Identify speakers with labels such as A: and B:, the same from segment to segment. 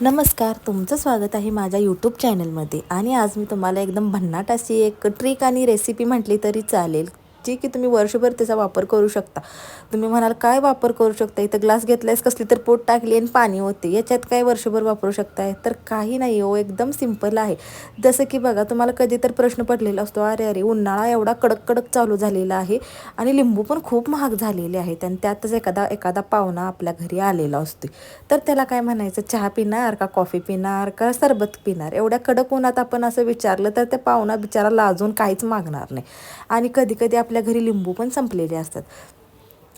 A: नमस्कार तुमचं स्वागत आहे माझ्या यूट्यूब चॅनलमध्ये आणि आज मी तुम्हाला एकदम भन्नाट अशी एक ट्रिक आणि रेसिपी म्हटली तरी चालेल. जी की तुम्ही वर्षभर त्याचा वापर करू शकता. तुम्ही म्हणाल काय वापर करू शकता? इथं ग्लास घेतलायस कसली तर पोट टाकली आणि पाणी होते याच्यात काय वर्षभर वापरू शकताय? तर काही नाही हो एकदम सिंपल आहे. जसं की बघा तुम्हाला कधी तर प्रश्न पडलेला असतो अरे अरे उन्हाळा एवढा कडक कडक चालू झालेला आहे आणि लिंबू पण खूप महाग झालेले आहेत आणि त्यातच एखादा एखादा पाहुणा आपल्या घरी आलेला असतो तर त्याला काय म्हणायचं? चहा पिणार का कॉफी पिणार का सरबत पिणार? एवढ्या कडक उन्हात आपण असं विचारलं तर त्या पाहुणा बिचारा लाजून काहीच मागणार नाही. आणि कधी कधी आपल्या घरी लिंबू पण संपलेले असतात.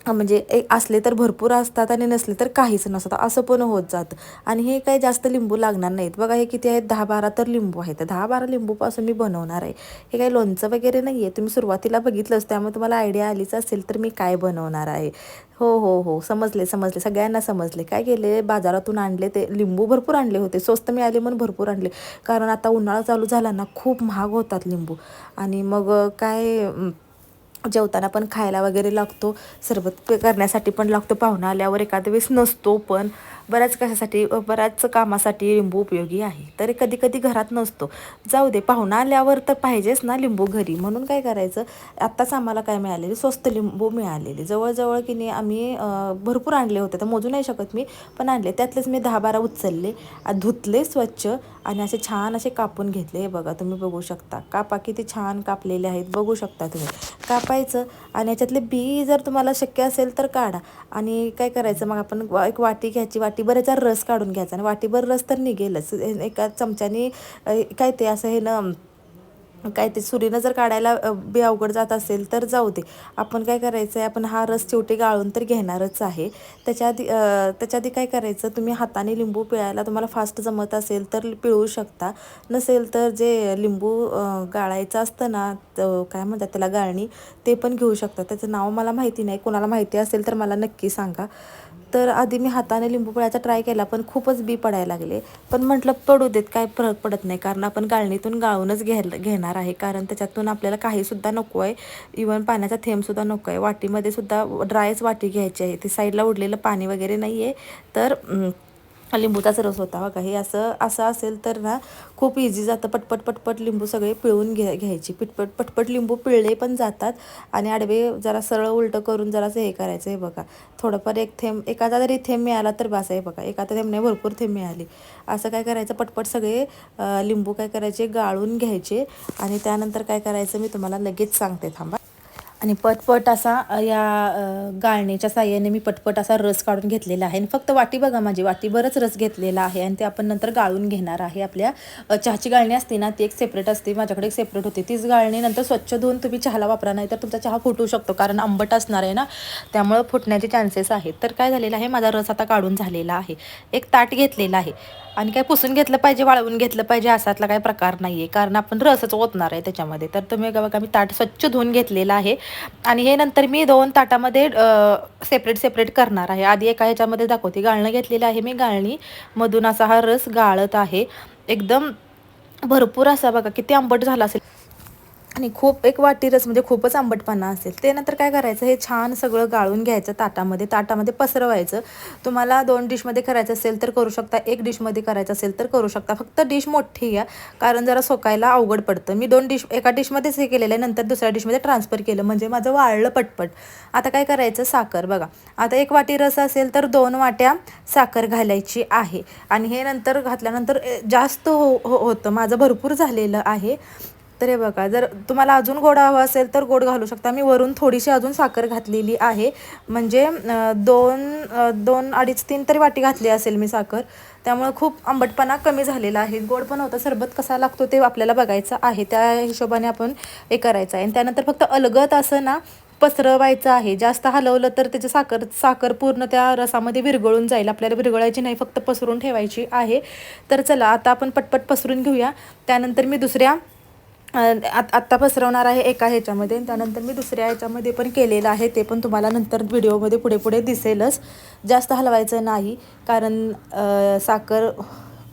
A: म्हणजे एक असले तर भरपूर असतात आणि नसले तर काहीच नसतात. असं पण होत जातं. आणि हे काही जास्त लिंबू लागणार नाहीत. बघा हे किती आहेत? दहा बारा तर लिंबू आहेत. दहा बारा लिंबूपासून मी बनवणार आहे. हे काही लोणचं वगैरे नाही आहे तुम्ही सुरुवातीला बघितलंच त्यामुळे तुम्हाला आयडिया आलीच असेल तर मी काय बनवणार आहे? हो हो हो. समजले समजले. सगळ्यांना समजले. काय केले? बाजारातून आणले ते. लिंबू भरपूर आणले होते. स्वस्त मिळाले म्हणून भरपूर आणले. कारण आता उन्हाळा चालू झाला ना खूप महाग होतात लिंबू. आणि मग काय जेवताना पण खायला वगैरे लागतो. सरबत करण्यासाठी पण लागतो. पाहुणा आल्यावर एखाद्या वेळेस नसतो पण बऱ्याच कशासाठी बऱ्याच कामासाठी लिंबू उपयोगी आहे. तरी कधी कधी घरात नसतो. जाऊ दे पाहुणा आल्यावर तर पाहिजेच ना लिंबू घरी. म्हणून काय करायचं आत्ताच आम्हाला काय मिळालेले? स्वस्त लिंबू मिळालेले. जवळजवळ की नाही आम्ही भरपूर आणले होते. तर मोजू नाही शकत मी पण आणले. त्यातलेच मी दहा बारा उचलले धुतले स्वच्छ आणि असे छान असे कापून घेतले. हे बघा तुम्ही बघू शकता. कापा किती छान कापलेले आहेत. बघू शकता तुम्ही. कापायचं आणि याच्यातले बी जर तुम्हाला शक्य असेल तर काढा. आणि काय करायचं? मग आपण एक वाटी घ्यायची वाटी वाटीभर याचा रस काढून घ्यायचा आणि वाटीभर रस तर निघेलच. एका चमच्याने काय ते असं हे ना काय ते सुरीनं जर काढायला बी अवघड जात असेल तर जाऊ दे. आपण काय करायचं आहे आपण हा रस शेवटी गाळून तर घेणारच आहे. त्याच्या आधी त्याच्या आधी काय करायचं तुम्ही हाताने लिंबू पिळायला तुम्हाला फास्ट जमत असेल तर पिळू शकता. नसेल तर जे लिंबू गाळायचं असतं ना काय म्हणतात त्याला गाळणी ते पण घेऊ शकता. त्याचं नाव मला माहिती नाही कोणाला माहिती असेल तर मला नक्की सांगा. तर आधी मी हाताने लिंबू पिळायचा ट्राय केला पण खूपच बी पडायला लागले. पण म्हटलं पडू देत काय फरक पडत नाही. कारण आपण गाळणीतून गाळूनच घे घेणार आहे. कारण त्याच्यातून आपल्याला काहीसुद्धा नको आहे. इवन पाण्याचा थेंबसुद्धा नको आहे. वाटीमध्ये सुद्धा ड्रायच वाटी घ्यायची आहे. ती साईडला उडलेलं पाणी वगैरे नाही आहे तर लिंबूचाच रस होता बघा. हे असं असं असेल तर ना खूप इझी जातं. पटपट पटपट लिंबू सगळे पिळून घ्या घ्यायची. पिटपट पटपट लिंबू पिळले पण जातात. आणि आडवे जरा सरळ उलटं करून जरासं हे करायचं आहे बघा. थोडंफार एक थेंब एखादा जरी थेंब मिळाला तर बस आहे बघा. एखादा थेंबने भरपूर थेंब मिळाली. असं काय करायचं? पटपट सगळे लिंबू काय करायचे? गाळून घ्यायचे. आणि त्यानंतर काय करायचं? मी तुम्हाला लगेच सांगते. थांबा. आणि पटपट असा या गाळणीच्या साह्याने मी पटपट असा रस काढून घेतलेला आहे. आणि फक्त वाटी बघा माझी वाटीभरच रस घेतलेला आहे आणि ते आपण नंतर गाळून घेणार आहे. आपल्या चहाची गाळणी असते ना ती एक सेपरेट असते. माझ्याकडे एक सेपरेट होती. तीच गाळणी नंतर स्वच्छ धुवून तुम्ही चहाला वापरा नाही तर तुमचा चहा फुटू शकतो. कारण आंबट असणार आहे ना त्यामुळं फुटण्याचे चान्सेस आहेत. तर काय झालेलं आहे माझा रस आता काढून झालेला आहे. एक ताट घेतलेला आहे. आणि काय पुसून घेतलं पाहिजे वाळवून घेतलं पाहिजे असातला काय प्रकार नाही आहे कारण आपण रसच ओतणार आहे त्याच्यामध्ये. तर तुम्ही बघा मी ताट स्वच्छ धुवून घेतलेला आहे. आणि हे नंतर मी दोन ताटामध्ये सेपरेट सेपरेट करणार आहे. आधी एका ह्याच्यामध्ये दाखवते. गाळणं घेतलेलं आहे मी. गाळणी मधून असा हा रस गाळत आहे. एकदम भरपूर असा बघा किती आंबट झाला असेल. आणि खूप एक वाटीरस म्हणजे खूपच आंबटपणा असेल. ते नंतर काय करायचं? हे छान सगळं गाळून घ्यायचं ताटामध्ये. ताटामध्ये पसरवायचं. तुम्हाला दोन डिशमध्ये करायचं असेल तर करू शकता. एक डिशमध्ये करायचं असेल तर करू शकता. फक्त डिश मोठी घ्या. कारण जरा सोकायला अवघड पडतं. मी दोन डिश एका डिशमध्येच हे केलेलं आहे. नंतर दुसऱ्या डिशमध्ये ट्रान्सफर केलं. म्हणजे माझं वाळलं पटपट. आता काय करायचं? साखर. बघा. आता एक वाटी रस असेल तर दोन वाट्या साखर घालायची आहे. आणि हे नंतर घातल्यानंतर जास्त हो, हो होतं. माझं भरपूर झालेलं आहे. तर हे बघा जर तुम्हाला अजून गोड हवं असेल तर गोड घालू शकता. मी वरून थोडीशी अजून साखर घातलेली आहे. म्हणजे दोन दोन अडीच तीन तरी वाटी घातली असेल मी साखर. त्यामुळे खूप आंबटपणा कमी झालेला आहे. गोड पण होतं सरबत कसा लागतो ते आपल्याला बघायचं आहे. त्या हिशोबाने आपण हे करायचं आहे. आणि त्यानंतर फक्त अलगत असं ना पसरवायचं आहे. जास्त हलवलं तर त्याची साखर साखर पूर्ण त्या रसामध्ये विरघळून जाईल. आपल्याला विरघळायची नाही फक्त पसरून ठेवायची आहे. तर चला आता आपण पटपट पसरून घेऊया. त्यानंतर मी दुसऱ्या आत आत्ता पसरवणार आहे एका ह्याच्यामध्ये त्यानंतर मी दुसऱ्या ह्याच्यामध्ये पण केलेलं आहे ते पण तुम्हाला नंतर व्हिडिओमध्ये पुढे पुढे दिसेलच. जास्त हलवायचं नाही कारण साखर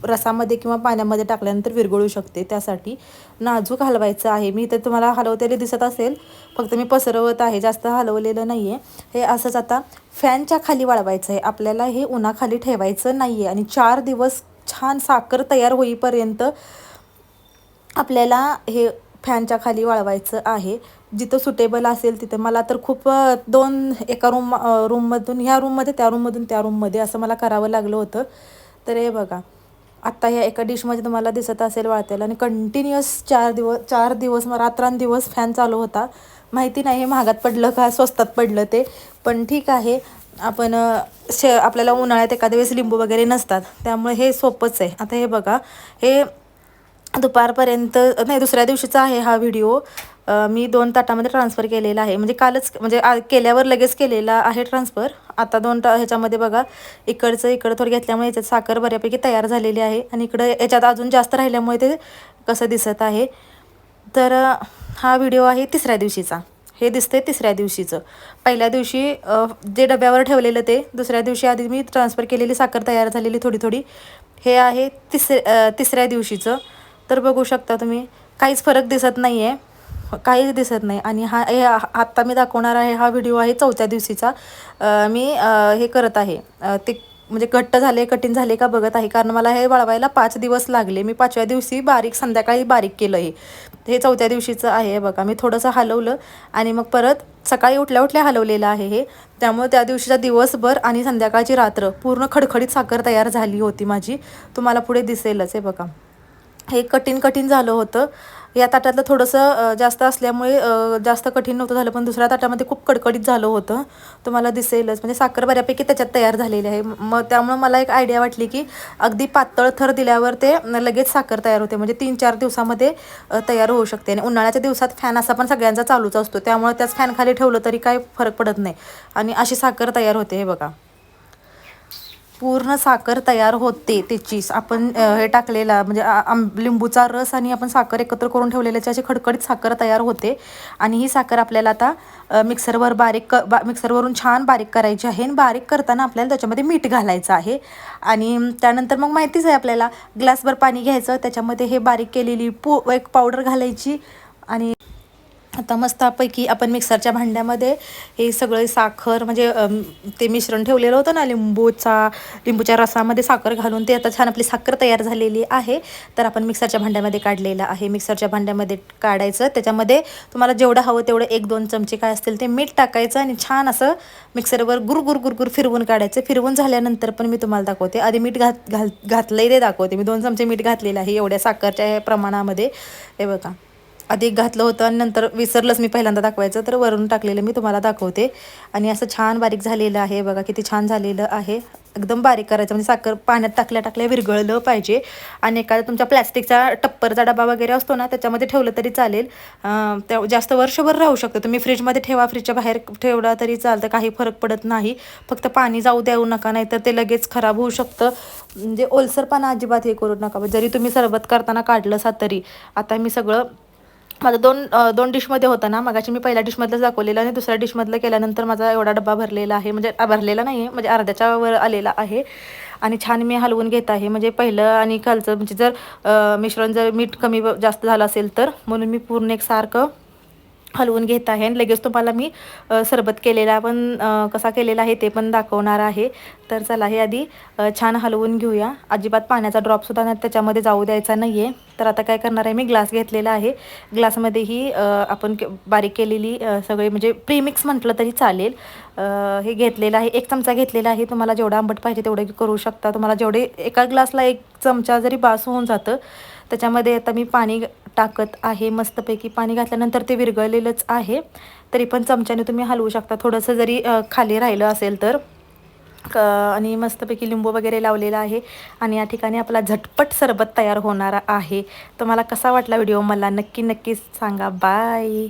A: रसामध्ये किंवा पाण्यामध्ये टाकल्यानंतर विरघळू शकते त्यासाठी नाजूक हलवायचं आहे. मी तर तुम्हाला हलवतेले दिसत असेल फक्त मी पसरवत आहे जास्त हलवलेलं नाही आहे हे असंच आता फॅनच्या खाली वाळवायचं आहे. आपल्याला हे उन्हाखाली ठेवायचं नाही आहे आणि चार दिवस छान साखर तयार होईपर्यंत आपल्याला हे फॅनच्या खाली वाळवायचं आहे. जिथं सुटेबल असेल तिथं. मला तर खूप दोन एका रूम रूममधून ह्या रूममध्ये त्या रूममधून त्या रूममध्ये असं मला करावं लागलं होतं. तर हे बघा. आत्ता ह्या एका डिशमध्ये तुम्हाला दिसत असेल वाळतेला आणि कंटिन्युअस चार दिवस चार दिवस मग रात्रंदिवस फॅन चालू होता. माहिती नाही हे महागात पडलं का स्वस्तात पडलं ते. पण ठीक आहे. आपण शे आपल्याला उन्हाळ्यात एखाद्या वेळेस लिंबू वगैरे नसतात. त्यामुळे हे सोपंच आहे. आता हे बघा. हे दुपारपर्यंत नाही दुसऱ्या दिवशीचा आहे हा व्हिडिओ. मी दोन ताटामध्ये ट्रान्सफर केलेला आहे. म्हणजे कालच म्हणजे केल्यावर लगेच केलेला आहे ट्रान्सफर आता दोन टा ह्याच्यामध्ये बघा इकडचं इकडं थोडं घेतल्यामुळे याच्यात साखर बऱ्यापैकी तयार झालेली आहे. आणि इकडं याच्यात अजून जास्त राहिल्यामुळे ते कसं दिसत आहे. तर हा व्हिडिओ आहे तिसऱ्या दिवशीचा. हे दिसते तिसऱ्या दिवशीचं. पहिल्या दिवशी जे डब्यावर ठेवलेलं ते दुसऱ्या दिवशी आधी मी ट्रान्सफर केलेली साखर तयार झालेली थोडी थोडी. हे आहे तिसऱ्या तिसऱ्या दिवशीचं. तर बघू शकता तुम्ही काहीच फरक दिसत नाही आहे काहीच दिसत नाही. आणि हा हे आत्ता मी दाखवणार आहे हा व्हिडिओ आहे चौथ्या दिवशीचा. मी हे करत आहे. ते म्हणजे घट्ट झाले कठीण झाले का बघत आहे. कारण मला हे वळवायला पाच दिवस लागले. मी पाचव्या दिवशी बारीक संध्याकाळी बारीक केलं हे. हे चौथ्या दिवशीचं आहे बघा. मी थोडंसं हलवलं आणि मग परत सकाळी उठल्या उठल्या हलवलेलं आहे हे. त्यामुळे त्या दिवशीचा दिवसभर आणि संध्याकाळची रात्र पूर्ण खडखडीत साखर तयार झाली होती माझी. तुम्हाला पुढे दिसेलच आहे बघा. हे कठीण कठीण झालं होतं. या ताटातलं थोडंसं जास्त असल्यामुळे जास्त कठीण नव्हतं झालं पण दुसऱ्या ताटामध्ये खूप कडकडीत झालं होतं. तुम्हाला दिसेलच. म्हणजे साखर बऱ्यापैकी त्याच्यात तयार झालेली आहे. मग त्यामुळं मला एक आयडिया वाटली की अगदी पातळ थर दिल्यावर ते लगेच साखर तयार होते. म्हणजे तीन चार दिवसामध्ये तयार होऊ शकते. आणि उन्हाळ्याच्या दिवसात फॅन असा पण सगळ्यांचा चालूच असतो. त्यामुळे त्याच फॅनखाली ठेवलं तरी काही फरक पडत नाही. आणि अशी साखर तयार होते हे बघा. पूर्ण साखर तयार होते त्याची आपण हे टाकलेला म्हणजे आंब लिंबूचा रस आणि आपण साखर एकत्र करून ठेवलेल्याची अशी खडखडीत साखर तयार होते. आणि ही साखर आपल्याला आता मिक्सरवर बारीक क बा मिक्सरवरून छान बारीक करायची आहे आणि बारीक करताना आपल्याला त्याच्यामध्ये मीठ घालायचं आहे. आणि त्यानंतर मग माहितीच आहे आपल्याला ग्लासभर पाणी घ्यायचं त्याच्यामध्ये हे बारीक केलेली पू एक पावडर घालायची आणि आता मस्तपैकी आपण मिक्सरच्या भांड्यामध्ये हे सगळे साखर म्हणजे ते मिश्रण ठेवलेलं होतं ना लिंबूचा लिंबूच्या रसामध्ये साखर घालून ते आता छान आपली साखर तयार झालेली आहे. तर आपण मिक्सरच्या भांड्यामध्ये काढलेलं आहे. मिक्सरच्या भांड्यामध्ये काढायचं. त्याच्यामध्ये तुम्हाला जेवढं हवं तेवढं एक दोन चमचे काय असतील ते मीठ टाकायचं आणि छान असं मिक्सरवर गुरगुर गुरगुर फिरवून काढायचं. फिरवून झाल्यानंतर पण मी तुम्हाला दाखवते. आधी मीठ घात घाल घातलंही ते दाखवते. मी दोन चमचे मीठ घातलेलं आहे एवढ्या साखरच्या प्रमाणामध्ये. हे बघा. अधिक घातलं होतं आणि नंतर विसरलंच मी पहिल्यांदा दाखवायचं तर वरून टाकलेलं मी तुम्हाला दाखवते. आणि असं छान बारीक झालेलं आहे बघा किती छान झालेलं आहे. एकदम बारीक करायचं म्हणजे साखर पाण्यात टाकल्या टाकल्या विरघळलं पाहिजे. आणि एखादा तुमच्या प्लॅस्टिकचा टप्परचा डबा वगैरे असतो ना त्याच्यामध्ये ठेवलं तरी चालेल. त्या जास्त वर्षभर राहू शकतं. तुम्ही फ्रीजमध्ये ठेवा फ्रीजच्या बाहेर ठेवला तरी चालतं काही फरक पडत नाही. फक्त पाणी जाऊ देऊ नका नाही तर ते लगेच खराब होऊ शकतं. म्हणजे ओलसरपणा अजिबात हे करू नका. जरी तुम्ही सरबत करताना काढलं सा तरी. आता मी सगळं माझं दोन दोन डिशमध्ये होतं ना मगाशी मी पहिल्या डिशमधलंच दाखवलेलं आणि दुसऱ्या डिशमधलं केल्यानंतर माझा एवढा डब्बा भरलेला आहे म्हणजे भरलेला नाही आहे म्हणजे अर्ध्याच्या वर आलेला आहे. आणि छान मी हलवून घेत आहे म्हणजे पहिलं आणि खालचं म्हणजे जर मिश्रण जर मीठ कमी जास्त झालं असेल तर म्हणून मी पूर्ण एक सारखं हलवून घेत आहे. आणि लगेच तुम्हाला मी सरबत केलेला पण कसा केलेला आहे ते पण दाखवणार आहे. तर चला हे आधी छान हलवून घेऊया. अजिबात पाण्याचा ड्रॉपसुद्धा त्याच्यामध्ये जाऊ द्यायचा नाही आहे तर आता काय करणार आहे मी ग्लास घेतलेला आहे. ग्लासमध्येही आपण बारीक केलेली सगळे म्हणजे प्रीमिक्स म्हटलं तरी चालेल. हे घेतलेलं आहे एक चमचा घेतलेला आहे. तुम्हाला जेवढं आंबट पाहिजे तेवढं करू शकता. तुम्हाला जेवढे एका ग्लासला एक चमचा जरी बास होऊन जातं त्याच्यामध्ये आता मी पाणी टाकत आहे मस्तपैकी पाणी घातल्यानंतर ते विरघळलेलंच आहे. तरी पण चमच्याने तुम्ही हलवू शकता. थोडंसं जरी खाली राहिलं असेल तर. आणि मस्तपैकी लिंबू वगैरे लावलेला आहे. आणि या ठिकाणी आपला झटपट सरबत तयार होणार आहे. तुम्हाला कसा वाटला व्हिडिओ? मला नक्की नक्की सांगा. बाय!